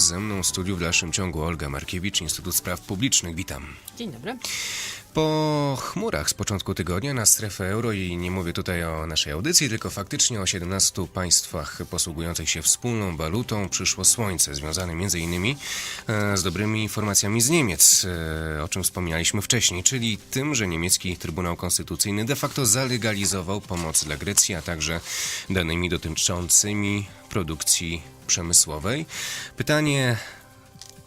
Ze mną w studiu w dalszym ciągu Olga Markiewicz, Instytut Spraw Publicznych. Witam. Dzień dobry. Po chmurach z początku tygodnia na strefę euro i nie mówię tutaj o naszej audycji, tylko faktycznie o 17 państwach posługujących się wspólną walutą przyszło słońce, związane m.in. e, z dobrymi informacjami z Niemiec, e, o czym wspominaliśmy wcześniej, czyli tym, że niemiecki Trybunał Konstytucyjny de facto zalegalizował pomoc dla Grecji, a także danymi dotyczącymi produkcji przemysłowej. Pytanie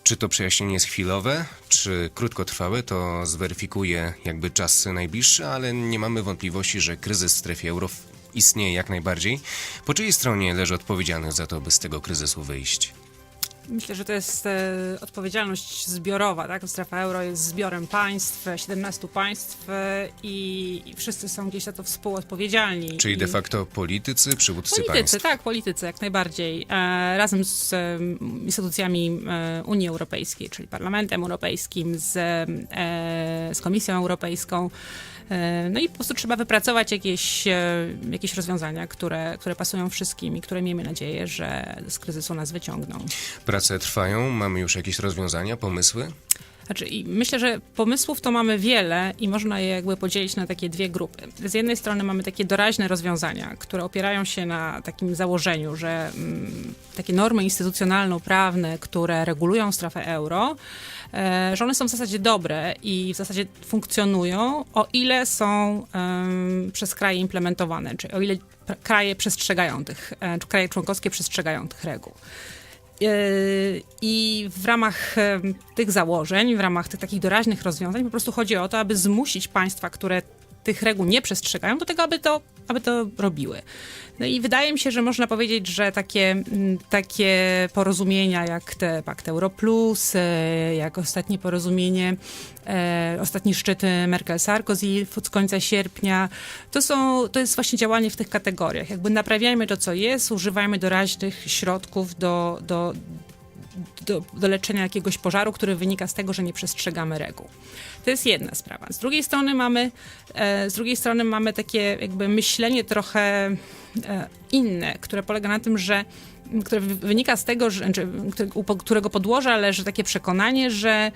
czy to przejaśnienie jest chwilowe, czy krótkotrwałe, to zweryfikuje jakby czas najbliższy, ale nie mamy wątpliwości, że kryzys w strefie euro istnieje jak najbardziej. Po czyjej stronie leży odpowiedzialność za to, by z tego kryzysu wyjść? Myślę, że to jest e, odpowiedzialność zbiorowa. Tak? Strefa euro jest zbiorem państw, 17 państw e, i, i wszyscy są gdzieś za to współodpowiedzialni. Czyli I de facto politycy, przywódcy Politycy, państw. tak, politycy, jak najbardziej. E, razem z e, instytucjami e, Unii Europejskiej, czyli Parlamentem Europejskim, z, e, z Komisją Europejską. E, No i po prostu trzeba wypracować jakieś, e, jakieś rozwiązania, które, które pasują wszystkim i które miejmy nadzieję, że z kryzysu nas wyciągną. Prace trwają, mamy już jakieś rozwiązania, pomysły? Znaczy, myślę, że pomysłów to mamy wiele i można je jakby podzielić na takie dwie grupy. Z jednej strony mamy takie doraźne rozwiązania, które opierają się na takim założeniu, że mm, takie normy instytucjonalno-prawne, które regulują strefę euro, e, że one są w zasadzie dobre i w zasadzie funkcjonują, o ile są przez kraje implementowane, czyli o ile kraje przestrzegają tych, e, kraje członkowskie przestrzegają tych reguł. Yy, I w ramach tych założeń, w ramach tych takich doraźnych rozwiązań, po prostu chodzi o to, aby zmusić państwa, które tych reguł nie przestrzegają, do tego, aby to, aby to robiły. No i wydaje mi się, że można powiedzieć, że takie, takie porozumienia jak te Pakt Euro Plus, e, jak ostatnie porozumienie, e, ostatni szczyt Merkel-Sarkozy z końca sierpnia, to, są, to jest właśnie działanie w tych kategoriach. Jakby naprawiajmy to, co jest, używajmy doraźnych środków do, do, do, do leczenia jakiegoś pożaru, który wynika z tego, że nie przestrzegamy reguł. To jest jedna sprawa. Z drugiej strony mamy, e, z drugiej strony mamy takie jakby myślenie trochę e, inne, które polega na tym, że które wy- wynika z tego, że, czy, które- u po- którego podłoża leży takie przekonanie, że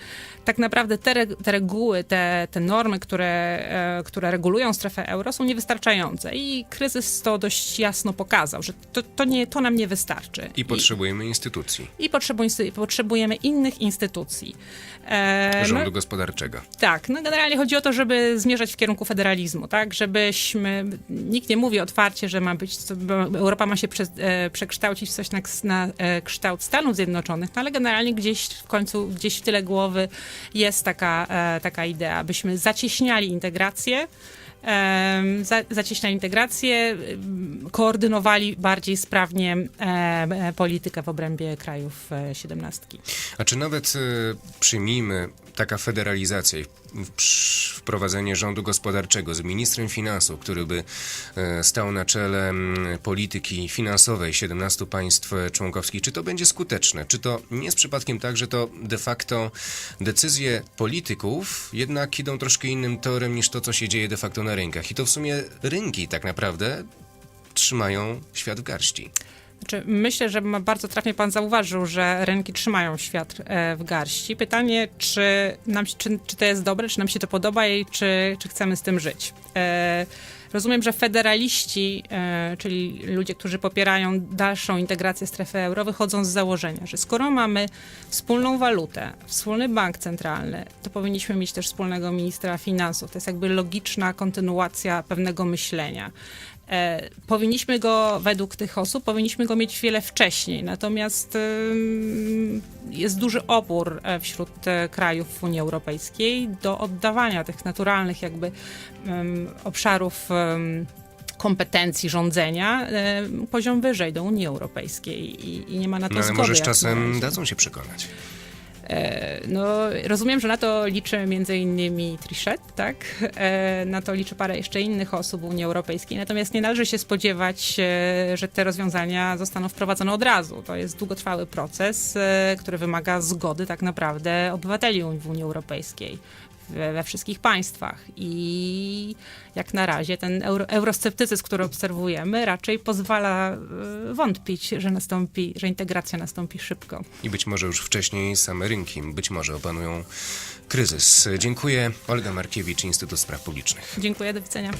tak naprawdę te, te reguły, te, te normy, które, e, które regulują strefę euro są niewystarczające i kryzys to dość jasno pokazał, że to, to, nie, to nam nie wystarczy. I potrzebujemy instytucji, I potrzebujemy, innych instytucji. E, rządu no, gospodarczego. tak, no generalnie chodzi o to, żeby zmierzać w kierunku federalizmu, tak? Żebyśmy, nikt nie mówi otwarcie, że ma być, Europa ma się prze, e, przekształcić w coś na, na e, kształt Stanów Zjednoczonych, no ale generalnie gdzieś w końcu, gdzieś w tyle głowy jest taka, e, taka idea, abyśmy zacieśniali integrację, zacieśniali integrację, koordynowali bardziej sprawnie e, politykę w obrębie krajów siedemnastki. A czy nawet przyjmijmy taka federalizacja wprowadzenie rządu gospodarczego z ministrem finansów, który by e, stał na czele polityki finansowej 17 państw członkowskich, czy to będzie skuteczne? Czy to nie jest przypadkiem tak, że to de facto decyzje polityków jednak idą troszkę innym torem niż to, co się dzieje de facto na rynkach? I to w sumie rynki tak naprawdę trzymają świat w garści. Znaczy, myślę, że bardzo trafnie pan zauważył, że rynki trzymają świat e, w garści. Pytanie, czy, nam, czy, czy to jest dobre, czy nam się to podoba i czy, czy chcemy z tym żyć. E, rozumiem, że federaliści, e, czyli ludzie, którzy popierają dalszą integrację strefy euro, wychodzą z założenia, że skoro mamy wspólną walutę, wspólny bank centralny, to powinniśmy mieć też wspólnego ministra finansów. To jest jakby logiczna kontynuacja pewnego myślenia. E, powinniśmy go, według tych osób, powinniśmy go mieć wiele wcześniej. Natomiast jest duży opór e, wśród e, krajów Unii Europejskiej do oddawania tych naturalnych jakby obszarów kompetencji rządzenia ym, poziom wyżej do Unii Europejskiej i, i nie ma na to No ale zgody. może z czasem dadzą się przekonać. E, No, rozumiem, że na to liczy innymi Trichet, tak? E, Na to liczy parę jeszcze innych osób Unii Europejskiej. Natomiast nie należy się spodziewać, e, że te rozwiązania zostaną wprowadzone od razu. To jest długotrwały proces, który wymaga zgody tak naprawdę obywateli w Unii Europejskiej. We, we wszystkich państwach. I jak na razie ten euro, eurosceptycyzm, który obserwujemy, raczej pozwala e, wątpić, że nastąpi, że integracja nastąpi szybko. I być może już wcześniej same rynki, być może opanują kryzys. Dziękuję. Olga Markiewicz, Instytut Spraw Publicznych. Dziękuję, do widzenia.